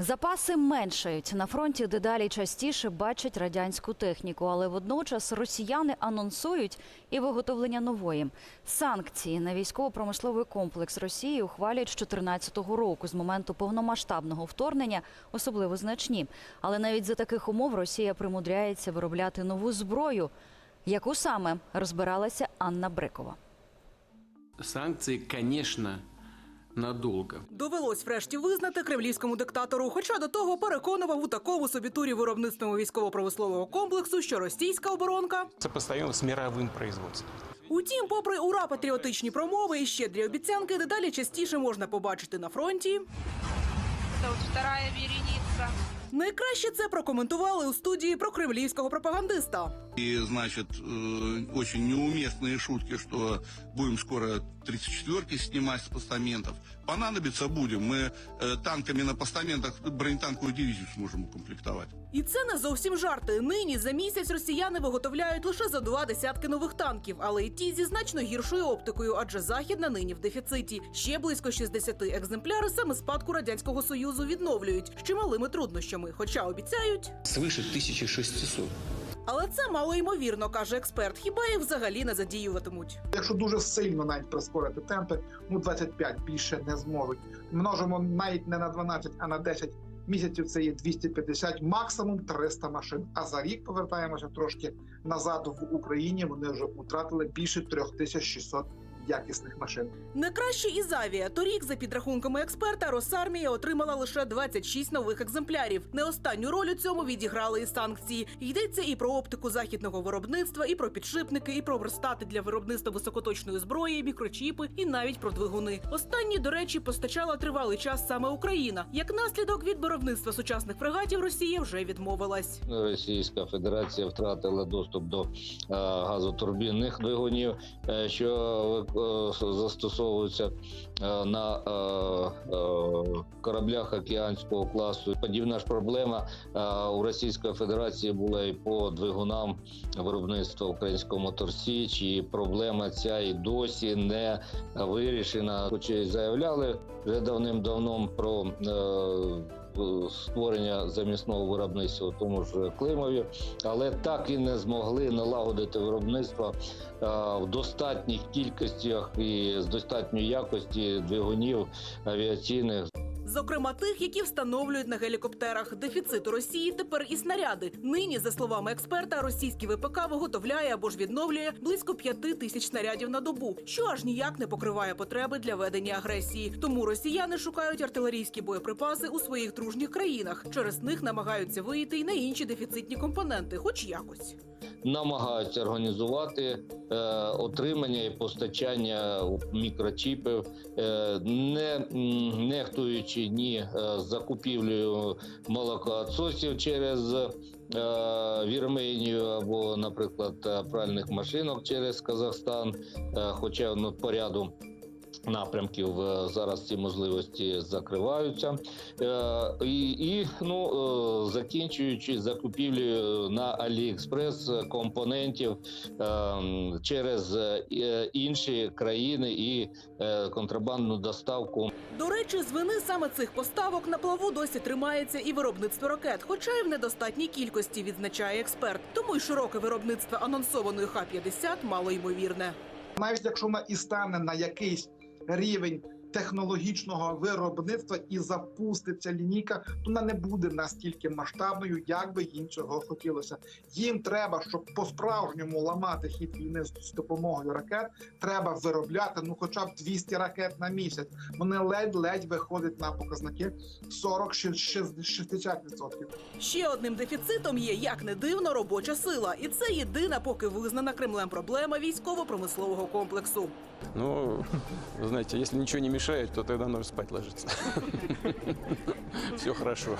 Запаси меншають на фронті. Дедалі частіше бачать радянську техніку, але водночас росіяни анонсують і виготовлення нової санкції на військово-промисловий комплекс Росії ухвалюють з 2014 року з моменту повномасштабного вторгнення, особливо значні. Але навіть за таких умов Росія примудряється виробляти нову зброю. Яку саме розбиралася Анна Брикова. Санкции, конечно, надолго. Довелось врешті визнати кремлівському диктатору. Хоча до того переконував у такому собі турі виробництвому військово-промислового комплексу, що російська оборонка. це з мировым производством. Утім, попри ура патріотичні промови і щедрі обіцянки, дедалі частіше можна побачити на фронті. Це от вторая вереница. Найкраще це прокоментували у студії про кремлівського пропагандиста. И, значит, э, очень неуместные шутки, что будем скоро 34-ки снимать с постаментов. Понадобиться будем. Мы э, танками на постаментах бронетанковую дивизию сможем укомплектовать. І це не зовсім жарти. Нині за місяць росіяни виготовляють лише за два десятки нових танків, але і ті зі значно гіршою оптикою, адже західна нині в дефіциті. Ще близько 60 екземплярів саме спадку радянського союзу відновлюють з чималими труднощами, хоча обіцяють. Свыше 1600. Але це мало ймовірно, каже експерт. Хіба їх взагалі не задіюватимуть? Якщо дуже сильно навіть прискорити темпи, ну 25 більше не зможуть. Множимо навіть не на 12, а на 10 місяців. Це є 250, максимум 300 машин. А за рік повертаємося трошки назад в Україні. Вони вже втратили більше 3600 якісних машин. Не краще із авіа. Торік, за підрахунками експерта, Росармія отримала лише 26 нових екземплярів. Не останню роль у цьому відіграли і санкції. Йдеться і про оптику західного виробництва, і про підшипники, і про верстати для виробництва високоточної зброї, мікрочіпи, і навіть про двигуни. Останні, до речі, постачала тривалий час саме Україна. Як наслідок від виробництва сучасних фрегатів Росія вже відмовилась. Російська Федерація втратила доступ до е, газотурбінних двигунів, е, що застосовуються е, на е, е, кораблях океанського класу. Подібна ж проблема е, у Російської Федерації була і по двигунам виробництва українського моторсі. Чи проблема ця і досі не вирішена? Хоч і заявляли вже давним-давно про. Е, створення замісного виробництва у тому ж Климові, але так і не змогли налагодити виробництво е, в достатніх кількостях і з достатньої якості двигунів авіаційних. Зокрема, тих, які встановлюють на гелікоптерах. Дефіцит у Росії тепер і снаряди. Нині, за словами експерта, російський ВПК виготовляє або ж відновлює близько п'яти тисяч снарядів на добу, що аж ніяк не покриває потреби для ведення агресії. Тому росіяни шукають артилерійські боєприпаси у своїх дружніх країнах. Через них намагаються вийти й на інші дефіцитні компоненти, хоч якось. Намагаються організувати е, отримання і постачання мікрочіпів, е, не нехтуючи ні е, закупівлею молокоотсосів через е, Вірменію або, наприклад, пральних машинок через Казахстан, е, хоча ну, по ряду Напрямків е, зараз ці можливості закриваються, Е, і, і ну е, закінчуючи закупівлею на Аліекспрес компонентів через інші країни і контрабандну доставку До речі, з вини саме цих поставок на плаву досі тримається і виробництво ракет, хоча й в недостатній кількості, відзначає експерт. Тому й широке виробництво анонсованої Х-50 мало ймовірне. Навіть якщо вона і стане на якийсь рівень технологічного виробництва і запуститься лінійка, то вона не буде настільки масштабною, як би їм цього хотілося. Їм треба, щоб по-справжньому ламати хід війни з допомогою ракет, треба виробляти ну, хоча б 200 ракет на місяць. Вони ледь-ледь виходять на показники 40-60%. Ще одним дефіцитом є, як не дивно, робоча сила, і це єдина поки визнана Кремлем проблема військово-промислового комплексу. Ну, вы знаете, если ничего не мешает, то тогда нужно спать ложиться. Все хорошо.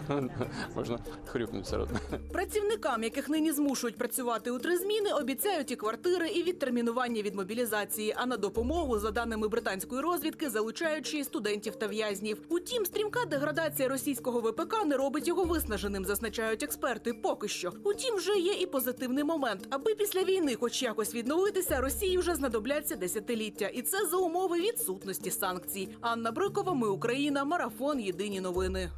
Можно хрюкнуть сразу. Працівникам, яких нині змушують працювати у три зміни, обіцяють і квартири, і відтермінування від мобілізації. А на допомогу, за даними британської розвідки, й студентів та в'язнів. Утім, стрімка деградація російського ВПК не робить його виснаженим, зазначають експерти. Поки що. Утім, вже є і позитивний момент. Аби після війни, хоч якось відновитися, Росії вже знадобляться десятиліття, і це за умови відсутності санкцій. Анна Брикова, ми Україна, марафон. Єдині новини.